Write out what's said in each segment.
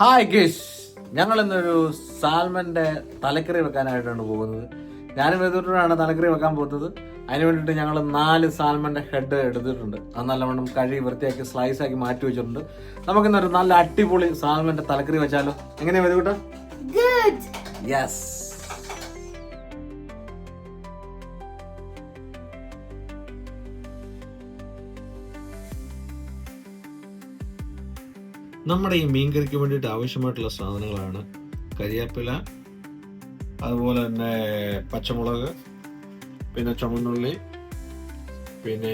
Hi ഗിഷ് ഞങ്ങൾ ഇന്നൊരു സാൽമന്റെ തലക്കറി വെക്കാനായിട്ടാണ് പോകുന്നത്. ഞാനും വെതിട്ടാണ് തലക്കറി വെക്കാൻ പോകുന്നത് അതിന് വേണ്ടിയിട്ട് ഞങ്ങൾ നാല് സാൽമന്റെ ഹെഡ് എടുത്തിട്ടുണ്ട്. അത് നല്ലവണ്ണം കഴുകി വൃത്തിയാക്കി സ്ലൈസ് ആക്കി മാറ്റി വെച്ചിട്ടുണ്ട്. നമുക്ക് ഇന്നൊരു നല്ല അടിപൊളി സാൽമന്റെ തലക്കറി വെച്ചാലോ. എങ്ങനെയാ Good. യെസ് നമ്മുടെ ഈ മീൻകറിക്ക് വേണ്ടിയിട്ട് ആവശ്യമായിട്ടുള്ള സാധനങ്ങളാണ്. കരിയാപ്പില അതുപോലെ തന്നെ പച്ചമുളക് പിന്നെ ചുമന്നുള്ളി പിന്നെ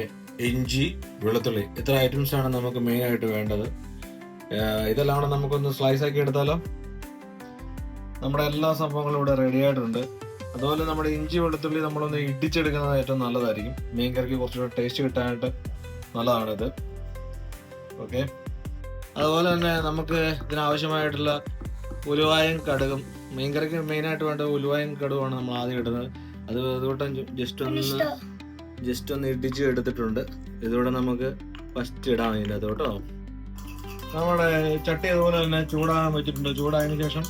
ഇഞ്ചി വെളുത്തുള്ളി. ഇത്ര ഐറ്റംസ് ആണ് നമുക്ക് മെയിൻ ആയിട്ട് വേണ്ടത്. ഇതെല്ലാം നമുക്കൊന്ന് സ്ലൈസ് ആക്കി എടുത്താലോ? നമ്മുടെ എല്ലാ സംഭവങ്ങളും ഇവിടെ റെഡി ആയിട്ടുണ്ട്. അതുപോലെ നമ്മുടെ ഇഞ്ചി വെളുത്തുള്ളി നമ്മളൊന്ന് ഇടിച്ചെടുക്കുന്നത് ഏറ്റവും നല്ലതായിരിക്കും. മീൻ കറിക്ക് കുറച്ചുകൂടെ ടേസ്റ്റ് കിട്ടാനായിട്ട് നല്ലതാണിത്. ഓക്കെ അതുപോലെ തന്നെ നമുക്ക് ഇതിനാവശ്യമായിട്ടുള്ള ഉലുവായും കടുകും മീൻകറിക്ക് മെയിനായിട്ട് വേണ്ട ഉലുവായും കടുവാണ് നമ്മൾ ആദ്യം ഇടുന്നത്. അത് അതുകൊണ്ട് ജസ്റ്റ് ഒന്ന് ജസ്റ്റ് ഒന്ന് ഇടിച്ച് എടുത്തിട്ടുണ്ട്. ഇതോടെ നമുക്ക് ഫസ്റ്റ് ഇടാം അതിന്റെ അത് കേട്ടോ നമ്മുടെ ചട്ടി അതുപോലെ തന്നെ ചൂടാകാൻ വെച്ചിട്ടുണ്ട്. ചൂടായതിനു ശേഷം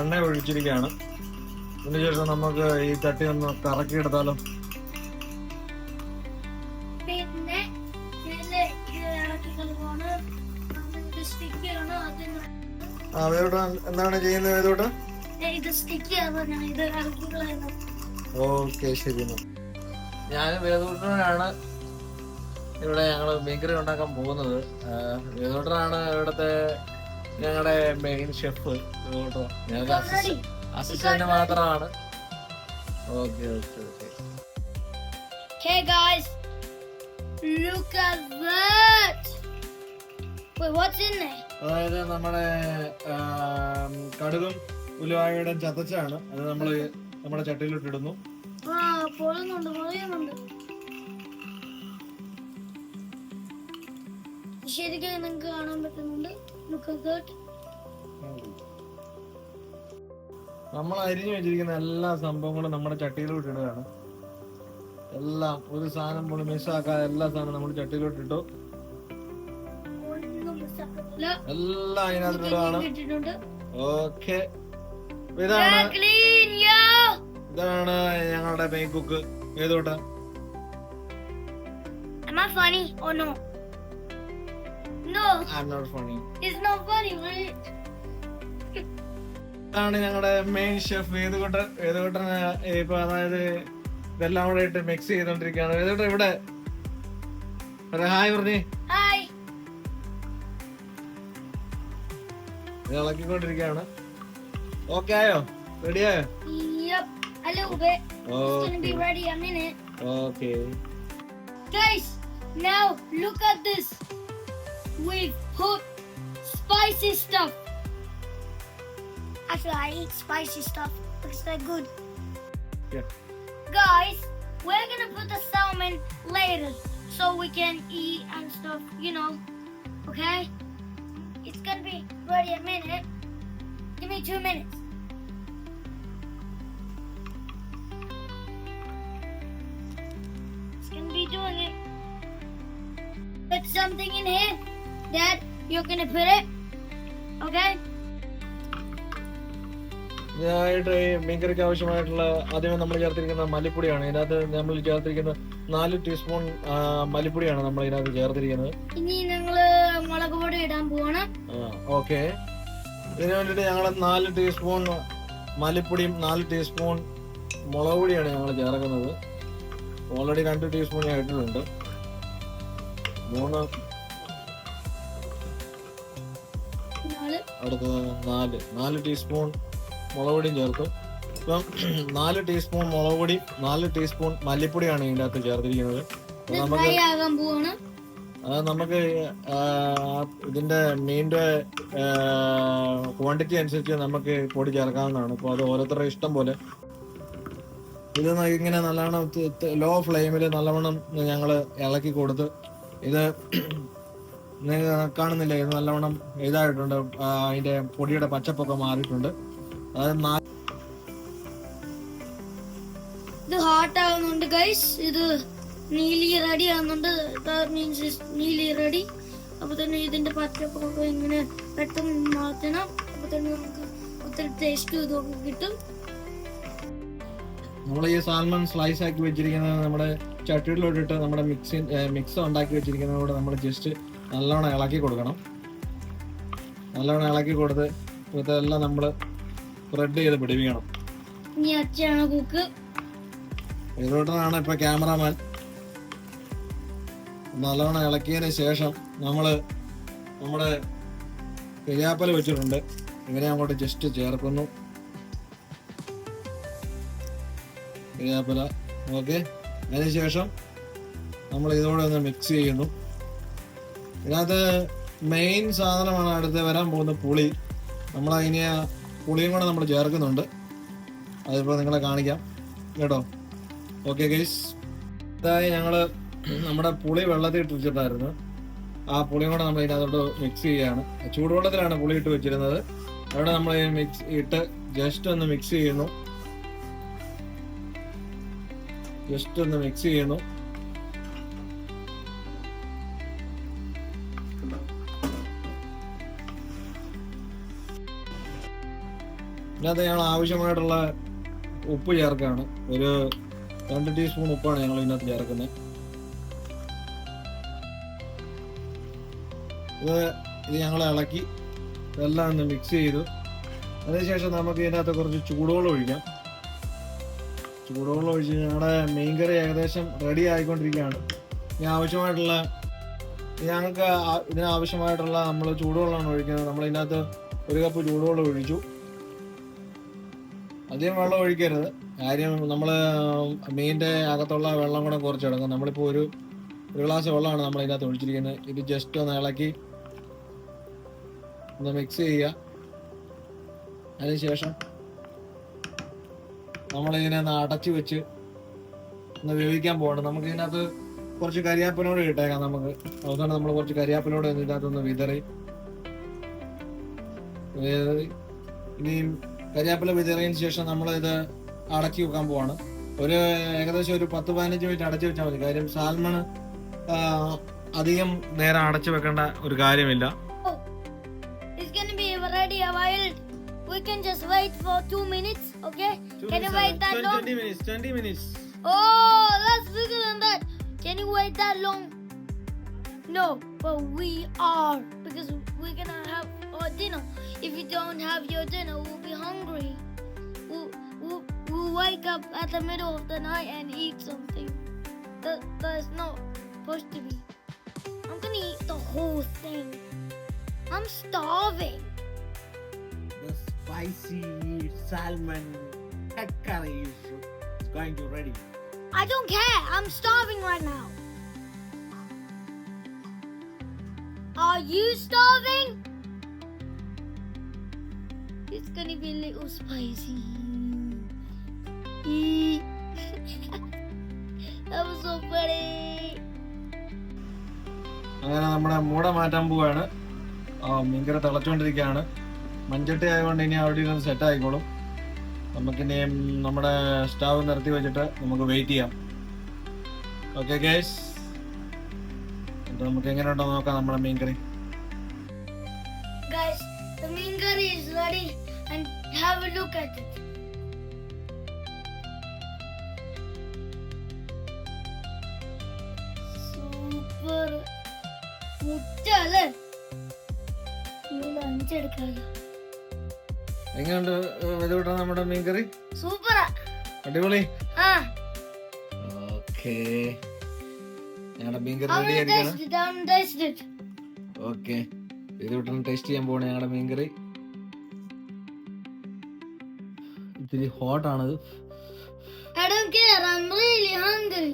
എണ്ണ ഒഴിച്ചിരിക്കുകയാണ്. അതിനുശേഷം നമുക്ക് ഈ ചട്ടി ഒന്ന് കറക്കി എടുത്താലോ പിന്നെ ആ വേദോട്ട് എന്താണ് ചെയ്യുന്നത് വേദോട്ട് ഓക്കെ ശരി ഞാൻ വേദോട്ടനാണ് ഇവിടെ ഞങ്ങൾ മീൻകറി ഉണ്ടാക്കാൻ പോകുന്നത്. വേദോട്ടനാണ് ഇവിടുത്തെ ഞങ്ങളുടെ മെയിൻ ഷെഫ് വേദോട്ടോ ഞങ്ങൾക്ക് അസിസ്റ്റന്റ് മാത്രമാണ്. Okay okay okay. Hey guys, look at that. അതായത് നമ്മുടെ കടുകും ഉലുവായുടെ ചതച്ചാണ്. അത് നമ്മൾ നമ്മുടെ ചട്ടിയിലിട്ടിടുന്നു. ശരിക്കും നിങ്ങൾക്ക് കാണാൻ പറ്റുന്നുണ്ട്. നമ്മൾ അരിഞ്ഞു വെച്ചിരിക്കുന്ന എല്ലാ സംഭവങ്ങളും നമ്മുടെ ചട്ടിയിലോട്ട് ഇടുകയാണ് എല്ലാം ഒരു സാധനം പോലും മിസ്സാക്കാതെ എല്ലാ സാധനവും നമ്മൾ ചട്ടിയിലോട്ട് ഇട്ടു. എല്ലാം അതിനകത്ത് ഇടുകയാണ് ഇട്ടിട്ടുണ്ട്. ഓക്കെ. ഇതാണ് ഞങ്ങളുടെ മെയിൻ കുക്ക് ഏതോട്ട? Am I funny or no? No, I am not funny it's not funny, right? ഇതാണ് ഞങ്ങളുടെ മെയിൻ ഷെഫ് ഏതുകൊട്ട ഏതുകൊട്ടന് ഇപ്പൊ അതായത് ഇതെല്ലാം കൂടെ ഇട്ട് മിക്സ് ചെയ്തോണ്ടിരിക്കുകയാണ്. ഏതുകൊട്ട ഇവിടെ? ഹായ് പറഞ്ഞേ Hi. ഇത് ഇളക്കിക്കൊണ്ടിരിക്കുകയാണ് ഓക്കെ ആയോ റെഡി ആയോ Yep, a little bit. It's gonna be ready a minute. Okay Guys, now look at this. We've put spicy stuff. Actually, I eat spicy stuff because they're good. Yeah. Guys, we're gonna put the salmon later so we can eat and stuff, you know. Okay? It's gonna be ready a minute. Give me two minutes. It's gonna be doing it. Put something in here. Dad, you're gonna put it. Okay? ഞാൻ ഈ മീൻകറിക്ക് ആവശ്യമായിട്ടുള്ള ആദ്യമേ നമ്മൾ ചേർത്തിരിക്കുന്ന മല്ലിപ്പൊടിയാണ് ഇതിനകത്ത് നമ്മൾ ചേർത്തിരിക്കുന്ന നാല് teaspoon മല്ലിപ്പൊടിയാണ് നമ്മൾ ഇതിനകത്ത് ചേർത്തിരിക്കുന്നത് ഇനി ഞങ്ങൾ മുളക് പൊടി ഇടാൻ പോവാണ്. ഓക്കെ. ഇതിനു വേണ്ടിട്ട് ഞങ്ങൾ നാല് ടീസ്പൂൺ മല്ലിപ്പൊടിയും നാല് ടീസ്പൂൺ മുളക് പൊടിയാണ് ഞങ്ങൾ ചേർക്കുന്നത്. ഓൾറെഡി രണ്ട് ടീസ്പൂൺ ഞാൻ ഇട്ടിട്ടുണ്ട്. മൂന്ന്. നാല്. അടുത്തത് നാല്. നാല് ടീസ്പൂൺ മുളക് പൊടിയും ചേർത്തു. ഇപ്പം നാല് ടീസ്പൂൺ മുളക് പൊടി നാല് ടീസ്പൂൺ മല്ലിപ്പൊടിയാണ് ഇതിന്റെ അകത്ത് ചേർത്തിരിക്കുന്നത് നമുക്ക് നമുക്ക് ഇതിന്റെ മീനിന്റെ ക്വാണ്ടിറ്റി അനുസരിച്ച് നമുക്ക് പൊടി ചേർക്കാവുന്നതാണ് അപ്പോൾ അത് ഓരോരുത്തരുടെ ഇഷ്ടം പോലെ. ഇത് ഇങ്ങനെ നല്ലവണ്ണം ലോ ഫ്ലെയിമിൽ നല്ലവണ്ണം ഞങ്ങൾ ഇളക്കി കൊടുത്ത് ഇത് കാണുന്നില്ല. ഇത് നല്ലവണ്ണം ഇതായിട്ടുണ്ട്. അതിന്റെ പൊടിയുടെ പച്ചപ്പൊക്കെ മാറിയിട്ടുണ്ട്. അത് ഇത് ഹാർട്ട് ആവുന്നുണ്ട് ഗൈസ് ഇത് നീലി റെഡി ആകുന്നുണ്ട് മീൻസ് നീലി റെഡി അപ്പൊ തന്നെ ഇതിന്റെ പച്ചപ്പൊക്കെ ഇങ്ങനെ പെട്ടെന്ന് മാറ്റണം. അപ്പൊ തന്നെ നമുക്ക് ഒത്തിരി ടേസ്റ്റ് ഇതൊക്കെ കിട്ടും. നമ്മൾ ഈ സാൽമൺ സ്ലൈസ് ആക്കി വെച്ചിരിക്കുന്നത് നമ്മുടെ ചട്ടിയിലോട്ടിട്ട് നമ്മുടെ മിക്സി മിക്സ് ഉണ്ടാക്കി വെച്ചിരിക്കുന്നതോടെ നമ്മൾ ജസ്റ്റ് നല്ലോണം ഇളക്കി കൊടുക്കണം. നല്ലോണം ഇളക്കി കൊടുത്ത് ഇതെല്ലാം നമ്മൾ സ്പ്രെഡ് ചെയ്ത് പിടിപ്പിക്കണം. ഇതിലോട്ടാണ് ഇപ്പൊ ക്യാമറാമാൻ നല്ലോണം ഇളക്കിയതിന് ശേഷം നമ്മൾ നമ്മുടെ കരിയാപ്പല വെച്ചിട്ടുണ്ട്. ഇവരെ അങ്ങോട്ട് ജസ്റ്റ് ചേർക്കുന്നു. കരിയാപ്പല ഓക്കെ അതിനുശേഷം നമ്മൾ ഇതോടെ ഒന്ന് മിക്സ് ചെയ്യുന്നു. ഇതിനകത്ത് മെയിൻ സാധനമാണ് അടുത്ത് വരാൻ പോകുന്ന പുളി. നമ്മൾ അതിനെ പുളിയും കൂടെ നമ്മൾ ചേർക്കുന്നുണ്ട്. അതിപ്പോൾ നിങ്ങളെ കാണിക്കാം. കേട്ടോ? ഓക്കെ ഗൈസ് ഇതായി ഞങ്ങൾ നമ്മുടെ പുളി വെള്ളത്തിൽ ഇട്ട് വെച്ചിട്ടായിരുന്നു ആ പുളിയും കൂടെ നമ്മൾ ഇതിനകത്തോട്ട് മിക്സ് ചെയ്യാണ് ചൂടുവെള്ളത്തിലാണ് പുളി ഇട്ട് വെച്ചിരുന്നത്. അവിടെ നമ്മൾ മിക്സ് ഇട്ട് ജസ്റ്റ് ഒന്ന് മിക്സ് ചെയ്യുന്നു. ജസ്റ്റ് ഒന്ന് മിക്സ് ചെയ്യുന്നു. ഇതിനകത്ത് ഞങ്ങൾ ആവശ്യമായിട്ടുള്ള ഉപ്പ് ചേർക്കാണ് ഒരു രണ്ട് ടീസ്പൂൺ ഉപ്പാണ് ഞങ്ങൾ ഇതിനകത്ത് ചേർക്കുന്നത്. ഇത് ഇത് ഞങ്ങൾ ഇളക്കി ഇതെല്ലാം ഒന്ന് മിക്സ് ചെയ്തു. അതിനുശേഷം നമുക്ക് ഇതിനകത്ത് കുറച്ച് ചൂടുവെള്ളം ഒഴിക്കാം. ചൂടുവെള്ളം ഒഴിച്ച് ഞങ്ങളുടെ മെയിൻ കറി ഏകദേശം റെഡി ആയിക്കൊണ്ടിരിക്കുകയാണ്. ഇനി ആവശ്യമായിട്ടുള്ള ഞങ്ങൾക്ക് ഇതിനാവശ്യമായിട്ടുള്ള നമ്മൾ ചൂടുവെള്ളമാണ് ഒഴിക്കുന്നത്. നമ്മൾ ഇതിനകത്ത് ഒരു കപ്പ് ചൂടുവെള്ളം ഒഴിച്ചു. അധികം വെള്ളം ഒഴിക്കരുത്. കാര്യം നമ്മൾ മീനിന്റെ അകത്തുള്ള വെള്ളം കൂടെ കുറച്ചെടുക്കും. നമ്മളിപ്പോൾ ഒരു ഒരു ഗ്ലാസ് വെള്ളമാണ് നമ്മൾ ഇതിനകത്ത് ഒഴിച്ചിരിക്കുന്നത്. ഇത് ജസ്റ്റ് ഒന്ന് ഇളക്കി ഒന്ന് മിക്സ് ചെയ്യുക. അതിനുശേഷം നമ്മളിതിനെ ഒന്ന് അടച്ചു വെച്ച് ഒന്ന് വേവിക്കാൻ പോകണം നമുക്ക് ഇതിനകത്ത് കുറച്ച് കരിയാപ്പിനോട് ഇട്ടേക്കാം നമുക്ക്. അതുകൊണ്ട് നമ്മൾ കുറച്ച് കരിയാപ്പിനോട് ഇതിനകത്ത് ഒന്ന് വിതറി. ഇനിയും കരിയാപ്പില വിതറിയതിന് ശേഷം നമ്മൾ ഇത് അടക്കി വെക്കാൻ പോവാണ്. ഒരു ഏകദേശം ഒരു പത്ത് പതിനഞ്ച് മിനിറ്റ് അടച്ചു വെച്ചാൽ മതി. കാര്യം സാൽമൺ അധികം നേരം അടച്ചു വെക്കേണ്ട ഒരു കാര്യമില്ല. We can just wait for two minutes, okay? Can you wait that long? 20 minutes, 20 minutes. Oh, that's bigger than that. Can you wait that long? No, but we are because we're gonna have our dinner. If you don't have your dinner, we'll be hungry. We'll, we'll, we'll wake up at the middle of the night and eat something. That, that's not supposed to be. I'm gonna eat the whole thing. I'm starving. Spicy salmon head curry is going to ready. I don't care. I'm starving right now. Are you starving? It's gonna be a little spicy. That was so funny. അങ്ങനെ നമ്മുടെ മൂട മാറ്റാൻ പോവാണ് ആ മീൻകറി തിളച്ചുകൊണ്ടിരിക്കുകയാണ് മൺചട്ടി ആയതുകൊണ്ട് ഇനി അവിടെ ഇരുന്ന് സെറ്റ് ആയിക്കോളും. നമുക്കിനി നമ്മുടെ സ്റ്റാവ് നിർത്തി വെച്ചിട്ട് നമുക്ക് വെയിറ്റ് ചെയ്യാം. ഓക്കെ ഗേസ് നമുക്ക് നമുക്ക് എങ്ങനെയുണ്ടോ നോക്കാം നമ്മുടെ മീൻകറി. Guys, the mean. സൂപ്പർ മുറ്റല്ലേ? അഞ്ചെടുക്കാതെ എങ്ങനെയുണ്ട് വിധവിട്ട നമ്മുടെ മീൻകറി സൂപ്പറാ അടിപൊളി ഓക്കെ ഞങ്ങളുടെ മീൻകറി റെഡി ആയിരിക്കണം. ഓക്കെ ടേസ്റ്റ് ചെയ്യാൻ പോണേ ഞങ്ങളുടെ മീൻകറി ഇത്തിരി ഹോട്ടാണത് I don't care. I'm really hungry.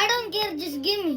I don't care. Just give me.